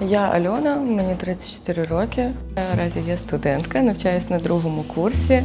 Я Альона, мені 34 роки. Наразі я студентка, навчаюсь на другому курсі.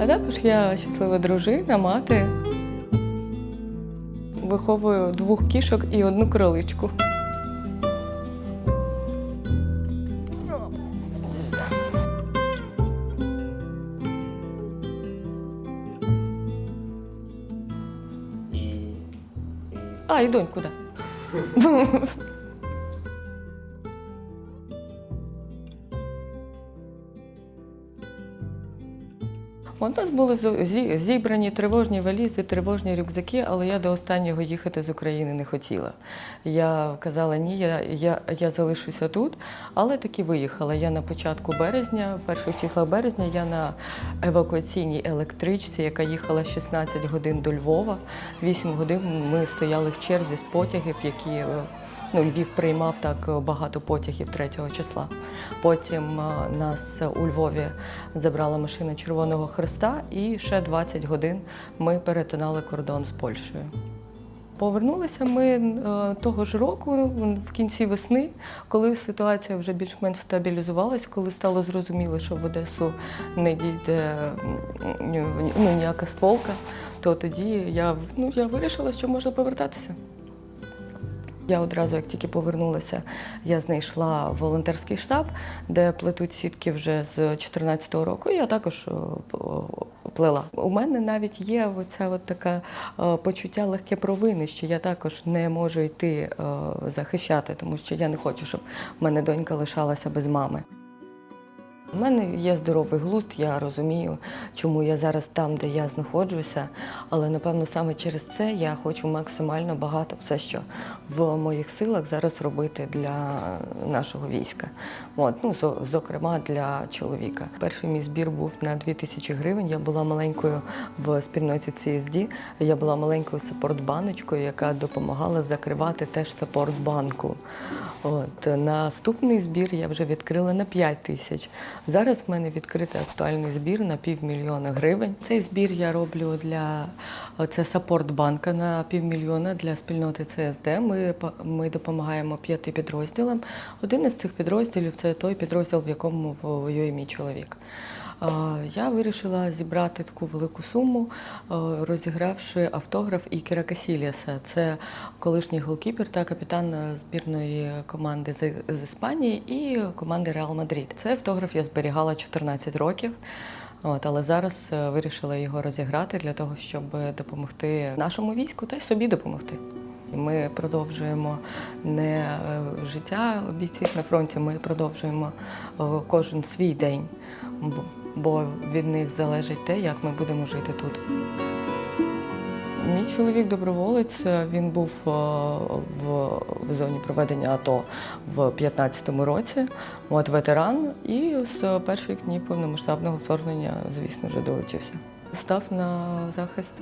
А також я щаслива дружина, мати. Виховую двох кішок і одну кроличку. А, і донь да. У нас були зібрані тривожні валізи, тривожні рюкзаки, але я до останнього їхати з України не хотіла. Я казала, ні, я, я, я залишуся тут, але таки виїхала. Я на початку березня, перших числах березня, я на евакуаційній електричці, яка їхала 16 годин до Львова. 8 годин ми стояли в черзі з потягів, які е, ну, Львів приймав так е, багато потягів 3 числа. Потім е, нас у Львові забрала машина Червоного Христа, і ще 20 годин ми перетинали кордон з Польщею. Повернулися ми е, того ж року, в кінці весни, коли ситуація вже більш-менш стабілізувалась, коли стало зрозуміло, що в Одесу не дійде ну, ніяка стволка, то тоді я, ну, я вирішила, що можна повертатися. Я одразу, як тільки повернулася, я знайшла волонтерський штаб, де плетуть сітки вже з 2014 року. Я також о, о, плела. У мене навіть є оця от така е, почуття легке провини, що я також не можу йти е, захищати, тому що я не хочу, щоб в мене донька лишалася без мами. У мене є здоровий глузд, я розумію, чому я зараз там, де я знаходжуся, але напевно саме через це я хочу максимально багато все, що в моїх силах зараз робити для нашого війська. От, ну, зокрема, для чоловіка. Перший мій збір був на 2000 гривень. Я була маленькою в спільноті CSD, Я була маленькою саппорт-баночкою, яка допомагала закривати теж саппорт-банку. От наступний збір я вже відкрила на 5 тисяч. Зараз в мене відкритий актуальний збір на півмільйона гривень. Цей збір я роблю для це сапорт банка на півмільйона для спільноти ЦСД. Ми, ми допомагаємо п'яти підрозділам. Один із цих підрозділів це той підрозділ, в якому воює мій чоловік. Я вирішила зібрати таку велику суму, е, розігравши автограф Ікера Касіліаса. Це колишній голкіпер та капітан збірної команди з, Іспанії і команди Реал Мадрид. Цей автограф я зберігала 14 років. От, але зараз е, вирішила його розіграти для того, щоб допомогти нашому війську та й собі допомогти. Ми продовжуємо не е, життя бійців на фронті, ми продовжуємо кожен свій день, бо- від них залежить те, як ми будемо жити тут. Мій чоловік доброволець. Він був е, в, в зоні проведення АТО в 2015 році. От ветеран, і з перших днів повномасштабного вторгнення, звісно, вже долучився. Став на захист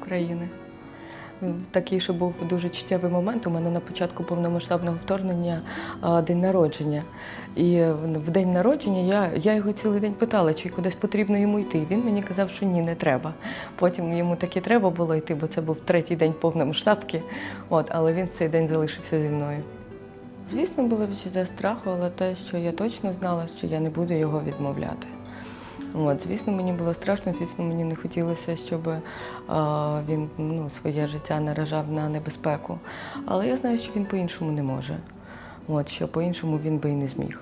України. Такий, що був дуже чуттєвий момент. У мене на початку повномасштабного вторгнення день народження. І в день народження я, я його цілий день питала, чи кудись потрібно йому йти. Він мені казав, що ні, не треба. Потім йому таки треба було йти, бо це був третій день повномасштабки. От, але він в цей день залишився зі мною. Звісно, було відчуття страху, але те, що я точно знала, що я не буду його відмовляти. От, звісно, мені було страшно, звісно, мені не хотілося, щоб е, він ну, своє життя наражав на небезпеку. Але я знаю, що він по-іншому не може. От, що по-іншому він би і не зміг.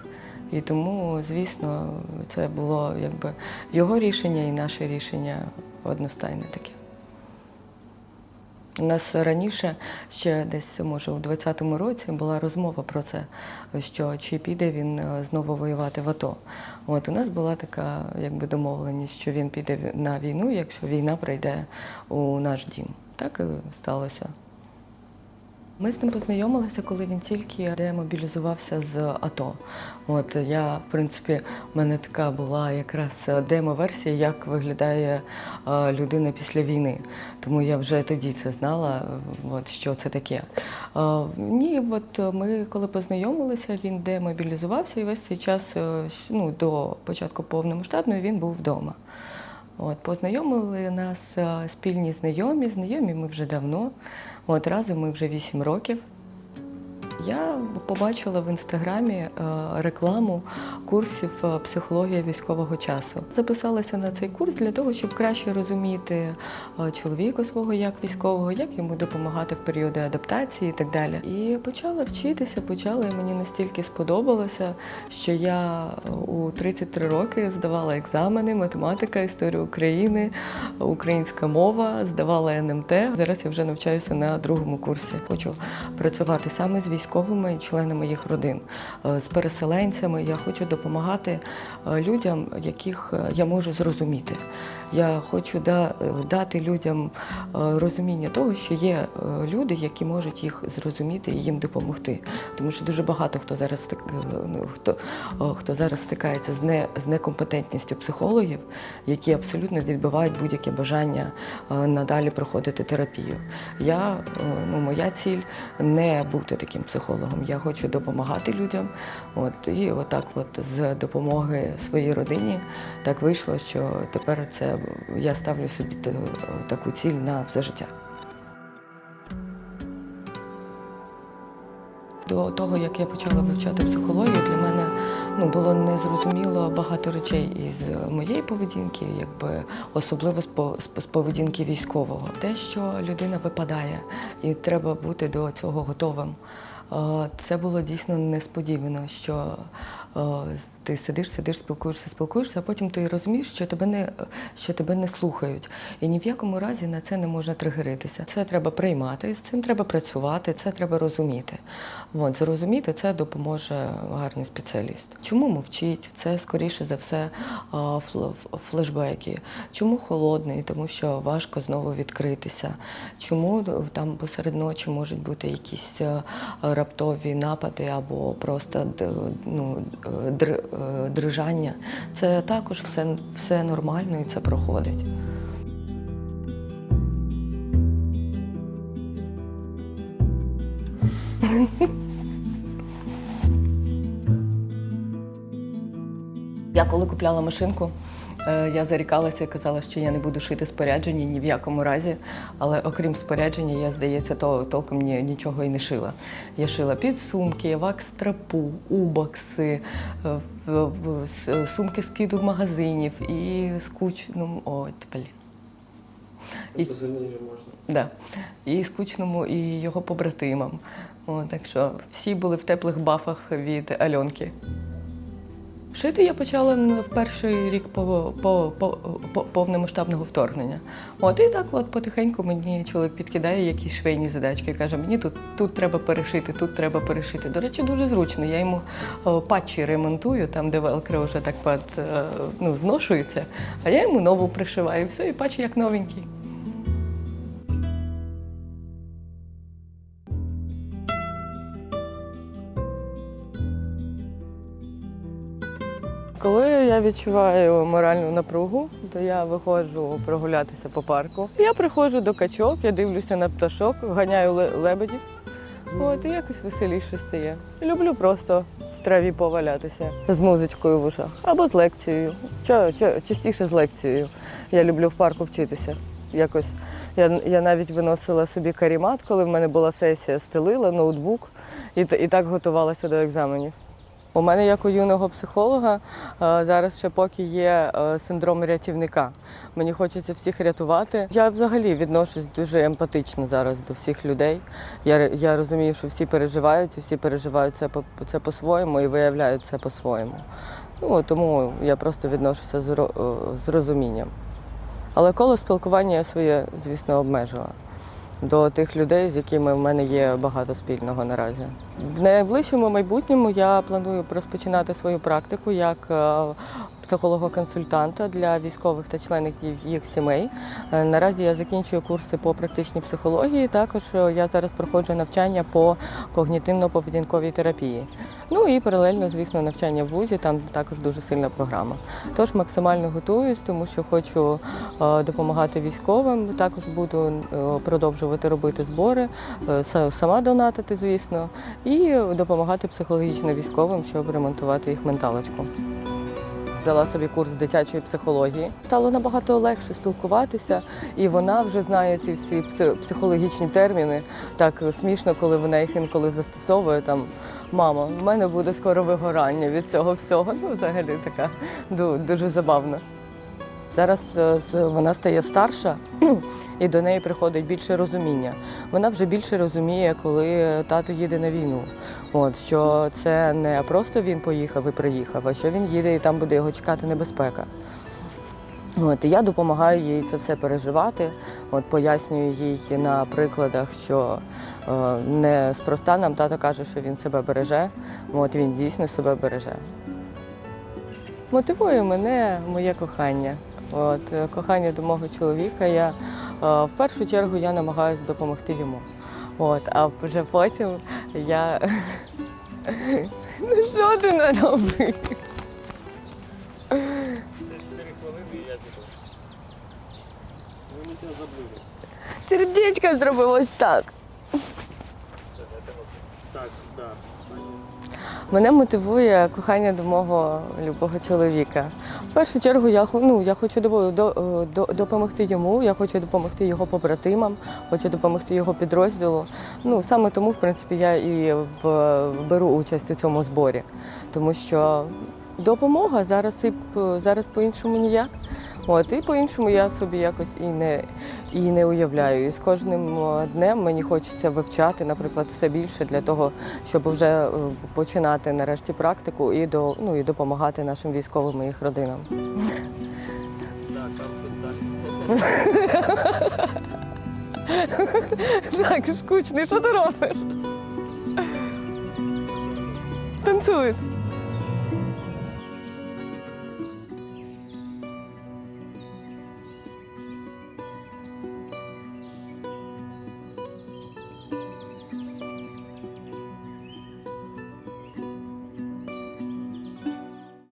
І тому, звісно, це було якби його рішення і наше рішення одностайне таке. У нас раніше, ще десь, може, у 20-му році була розмова про це, що чи піде він е, знову воювати в АТО. От у нас була така якби домовленість, що він піде на війну, якщо війна прийде у наш дім. Так і сталося. Ми з ним познайомилися, коли він тільки демобілізувався з АТО. От я, в принципі, в мене така була якраз демо-версія, як виглядає людина після війни. Тому я вже тоді це знала, от, що це таке. Ні, от ми коли познайомилися, він демобілізувався і весь цей час, е, ну, до початку повномасштабної, він був вдома. От, познайомили нас е, спільні знайомі, знайомі ми вже давно. От разом ми вже 8 років. Я побачила в інстаграмі е, рекламу курсів е, психологія військового часу. Записалася на цей курс для того, щоб краще розуміти е, чоловіка свого як військового, як йому допомагати в періоди адаптації і так далі. І почала вчитися, почала і мені настільки сподобалося, що я у 33 роки здавала екзамени, математика, історія України, українська мова, здавала НМТ. Зараз я вже навчаюся на другому курсі. Хочу працювати саме з військовими і членами їх родин, е, з переселенцями. Я хочу допомагати е, людям, яких е, я можу зрозуміти. Я хочу дати людям розуміння того, що є люди, які можуть їх зрозуміти і їм допомогти. Тому що дуже багато хто зараз ну, хто, хто зараз стикається з, не, з некомпетентністю психологів, які абсолютно відбивають будь-яке бажання надалі проходити терапію. Я, ну, моя ціль не бути таким психологом. Я хочу допомагати людям. От, і отак, от з допомоги своїй родині, так вийшло, що тепер це я ставлю собі таку ціль на все життя. До того, як я почала вивчати психологію, для мене ну, було незрозуміло багато речей із моєї поведінки, якби особливо з поведінки військового. Те, що людина випадає, і треба бути до цього готовим. Е, Це було дійсно несподівано, що е, ти сидиш, сидиш, спілкуєшся, спілкуєшся, а потім ти розумієш, що тебе не що тебе не слухають. І ні в якому разі на це не можна тригеритися. Це треба приймати, з цим треба працювати, це треба розуміти. От, зрозуміти це допоможе гарний спеціаліст. Чому мовчить? Це скоріше за все флешбеки. Чому холодний? Тому що важко знову відкритися. Чому там посеред ночі можуть бути якісь е, раптові напади або просто ну, др- дрижання? Це також все, все нормально і це проходить. Я коли купляла машинку, е, я зарікалася і казала, що я не буду шити спорядження ні в якому разі. Але окрім спорядження, я, здається, то толком ні, нічого і не шила. Я шила підсумки, вакс-трапу, убокси, е, сумки скиду магазинів і ой, блін. І- Тобто вже можна. Да. І скучному, і його побратимам. О, так що всі були в теплих бафах від Альонки. Шити я почала в перший рік по, по, по, по, повномасштабного вторгнення. От і так от потихеньку мені чоловік підкидає якісь швейні задачки. Каже, мені тут, тут треба перешити, тут треба перешити. До речі, дуже зручно. Я йому патчі ремонтую, там, де велкро вже так пад, е, ну, зношується, а я йому нову пришиваю. Все, і патчі як новенький. Коли я відчуваю моральну напругу, то я виходжу прогулятися по парку. Я приходжу до качок, я дивлюся на пташок, ганяю ле- лебедів. От і якось веселіше стає. Люблю просто в траві повалятися з музичкою в ушах або з лекцією. Ча- ча- частіше з лекцією. Я люблю в парку вчитися. Якось я, я навіть виносила собі карімат, коли в мене була сесія, стелила ноутбук і, і так готувалася до екзаменів. У мене, як у юного психолога, е, зараз ще поки є е, синдром рятівника. Мені хочеться всіх рятувати. Я взагалі відношусь дуже емпатично зараз до всіх людей. Я, я розумію, що всі переживають, і всі переживають це, по- це по-своєму і виявляють це по-своєму. Ну, тому я просто відношуся з, е, з розумінням. Але коло спілкування я своє, звісно, обмежила до тих людей, з якими в мене є багато спільного наразі. В найближчому майбутньому я планую розпочинати свою практику як е, психолога-консультанта для військових та членів їх- сімей. Е, Наразі я закінчую курси по практичній психології. Також е, я зараз проходжу навчання по когнітивно-поведінковій терапії. Ну і паралельно, звісно, навчання в вузі, там також дуже сильна програма. Тож максимально готуюсь, тому що хочу е, допомагати військовим. Також буду продовжувати робити збори, сама донатити, звісно, і допомагати психологічно військовим, щоб ремонтувати їх менталочку. Взяла собі курс дитячої психології. Стало набагато легше спілкуватися, і вона вже знає ці всі психологічні терміни. Так смішно, коли вона їх інколи застосовує. Там мама, в мене буде скоро вигорання від цього всього. Ну, взагалі така ду- дуже забавно. Зараз е, вона стає старша, і до неї приходить більше розуміння. Вона вже більше розуміє, коли тато їде на війну. От що це не просто він поїхав і приїхав, а що він їде і там буде його чекати небезпека. От, і я допомагаю їй це все переживати, от, пояснюю їй на прикладах, що е, не спроста нам тато каже, що він себе береже, от він дійсно себе береже. Мотивує мене моє кохання. От, е, кохання до мого чоловіка. Я, е, в першу чергу я намагаюся допомогти йому. От, а вже потім я. Ну що ти наробив? Сердечко зробилось так. Так, так. Мене мотивує кохання до мого любого чоловіка. В першу чергу я, ну, я хочу до, до, до, допомогти йому, я хочу допомогти його побратимам, хочу допомогти його підрозділу. Ну, саме тому, в принципі, я і в, беру участь у цьому зборі. Тому що допомога зараз і зараз по-іншому ніяк. От, і по-іншому я собі якось і не, і не уявляю. І з кожним днем мені хочеться вивчати, наприклад, все більше для того, щоб вже е, починати нарешті практику і до ну і допомагати нашим військовим і їх родинам. Так, скучний, що ти робиш? Танцюють.